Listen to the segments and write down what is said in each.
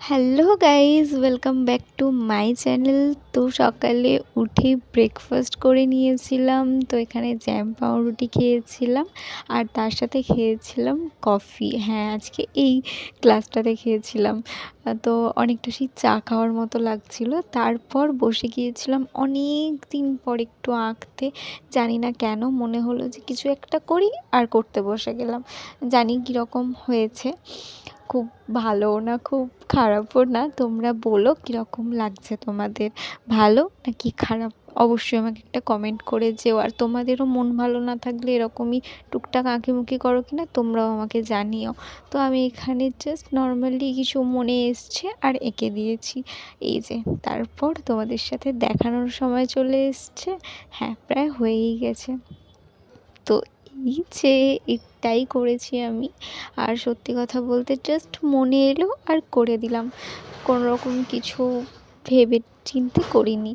Hello guys welcome back to my channel তো সকালে উঠে ব্রেকফাস্ট করে নিয়েছিলাম। তো এখানে জ্যাম পাউরুটি খেয়েছিলাম। আর তার সাথে খেয়েছিলাম কফি হ্যাঁ আজকে এই ক্লাসটাতে খেয়েছিলাম। তো অনেকটা সেই চা খাওয়ার মতো লাগছিল। তারপর বসে গিয়েছিলাম অনেক দিন পর একটু আঁকতে। জানি না কেন, মনে হলো যে কিছু একটা করি আর করতে বসে গেলাম। জানি কীরকম হয়েছে। খুব ভালো না, খুব খারাপও না। তোমরা বলো কীরকম লাগছে তোমাদের? ভালো নাকি খারাপ? অবশ্যই আমাকে একটা কমেন্ট করে যেও। আর তোমাদেরও মন ভালো না থাকলে এরকমই টুকটাক আঁকিমুখি করো কি না তোমরাও আমাকে জানিও। তো আমি এখানে জাস্ট নর্মালি কিছু মনে এসছে আর এঁকে দিয়েছি। এই যে, তারপর তোমাদের সাথে দেখানোর সময় চলে এসছে। হ্যাঁ প্রায় হয়েই গেছে। তো যে এটাই করেছি আমি। আর সত্যি কথা বলতে জাস্ট মনে এলো আর করে দিলাম। কোনো রকম কিছু ভেবে চিন্তে করিনি।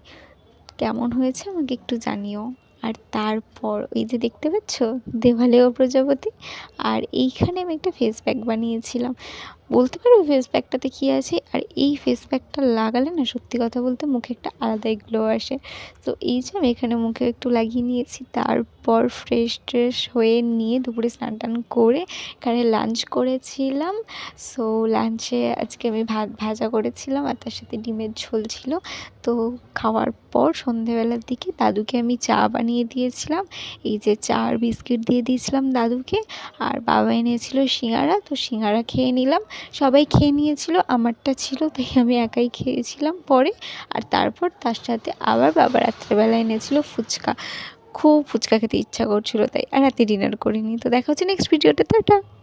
কেমন হয়েছে আমাকে একটু জানিও। আর তারপর ওই যে দেখতে পাচ্ছ? দেওয়ালেও প্রজাপতি। আর এইখানে আমি একটা ফেস প্যাক বানিয়েছিলাম। বলতে পারো ফেস প্যাকটাতে কী আছে? আর এই ফেস প্যাকটা লাগালে না সত্যি কথা বলতে মুখে একটা আলাদাই গ্লো আসে। তো এই যে আমি এখানে মুখে একটু লাগিয়ে নিয়েছি। তারপর ফ্রেশ ট্রেশ হয়ে নিয়ে দুপুরে স্নান টান করে এখানে লাঞ্চ করেছিলাম। সো লাঞ্চে আজকে আমি ভাত ভাজা করেছিলাম আর তার সাথে ডিমের ঝোল ছিল। তো খাওয়ার পর সন্ধেবেলার দিকে দাদুকে আমি চা বানিয়ে দিয়েছিলাম। এই যে চার বিস্কিট দিয়ে দিয়েছিলাম দাদুকে আর বাবা এনেছিল সিঙ্গারা। তো সিঙ্গারা খেয়ে নিলাম। সবাই খেয়ে নিয়েছিল, আমারটা ছিল, তাই আমি একাই খেয়েছিলাম পরে। আর তারপর তার সাথে আবার বাবা রাত্রেবেলা এনেছিল ফুচকা। খুব ফুচকা খেতে ইচ্ছা করছিল তাই। আর রাতে ডিনার করিনি। তো দেখা হচ্ছে নেক্সট ভিডিওতে। টাটা!